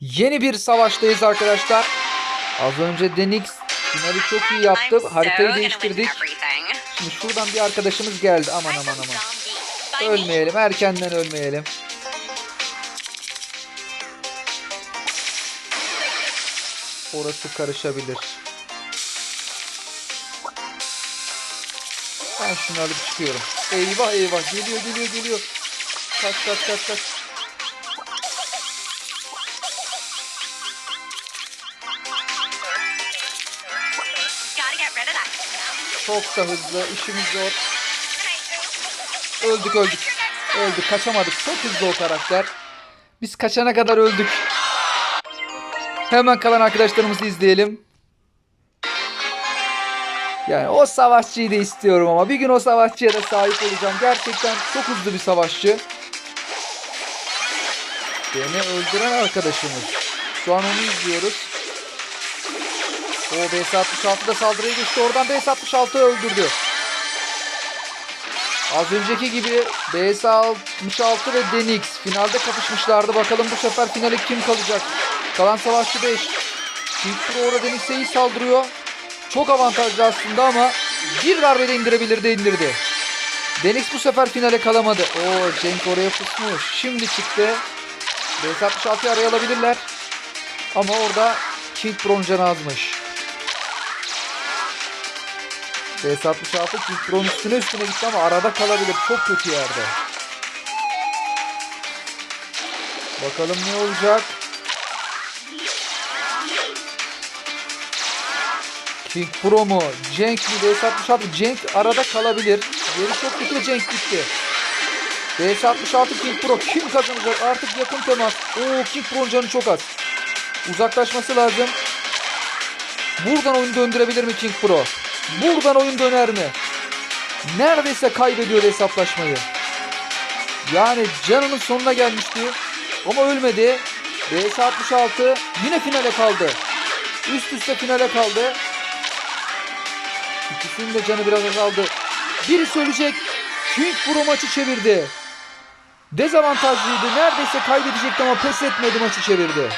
Yeni bir savaştayız arkadaşlar. Az önce Denix finali çok iyi yaptı. Haritayı değiştirdik. Şimdi şuradan bir arkadaşımız geldi. Aman aman aman. Ölmeyelim. Erkenden ölmeyelim. Orası karışabilir. Ben şunu alıp çıkıyorum. Eyvah eyvah. Geliyor geliyor geliyor. Kaç kaç kaç kaç. Çok da hızlı. işimiz zor. Öldük öldük. Öldük. Kaçamadık. Çok hızlı o karakter. Biz kaçana kadar öldük. Hemen kalan arkadaşlarımızı izleyelim. Yani o savaşçıyı da istiyorum ama bir gün o savaşçıya da sahip olacağım. Gerçekten çok hızlı bir savaşçı. Beni öldüren arkadaşımız. Şu an onu izliyoruz. O BS-66 da saldırıya geçti. Oradan BS-66 öldürdü. Az önceki gibi BS-66 ve Denix finalde kapışmışlardı. Bakalım bu sefer finale kim kalacak? Kalan savaşçı 5. King Pro orada Denix'e iyi saldırıyor. Çok avantajlı aslında ama bir darbede indirebilirdi indirdi. Denix bu sefer finale kalamadı. Oo Cenk oraya pusmuş. Şimdi çıktı. BS-66'yı araya alabilirler. Ama orada King Pro'nun canı azmış. BS-66 King Pro'nun üstüne üstüne gitti ama arada kalabilir. Çok kötü yerde. Bakalım ne olacak. King Pro mu? Cenk mi? BS-66 Cenk arada kalabilir. Geri çok kötü Cenk gitti. BS-66 King Pro kim kazanacak? Artık yakın temas. Oo King Pro'nun canı çok az. Uzaklaşması lazım. Buradan oyunu döndürebilir mi King Pro? Buradan oyun döner mi? Neredeyse kaybediyor hesaplaşmayı. Yani canının sonuna gelmişti. Ama ölmedi. BS-66 yine finale kaldı. Üst üste finale kaldı. İkisinin de canı biraz azaldı. Biri söyleyecek. King Pro maçı çevirdi. Dezavantajlıydı. Neredeyse kaybedecekti ama pes etmedi maçı çevirdi.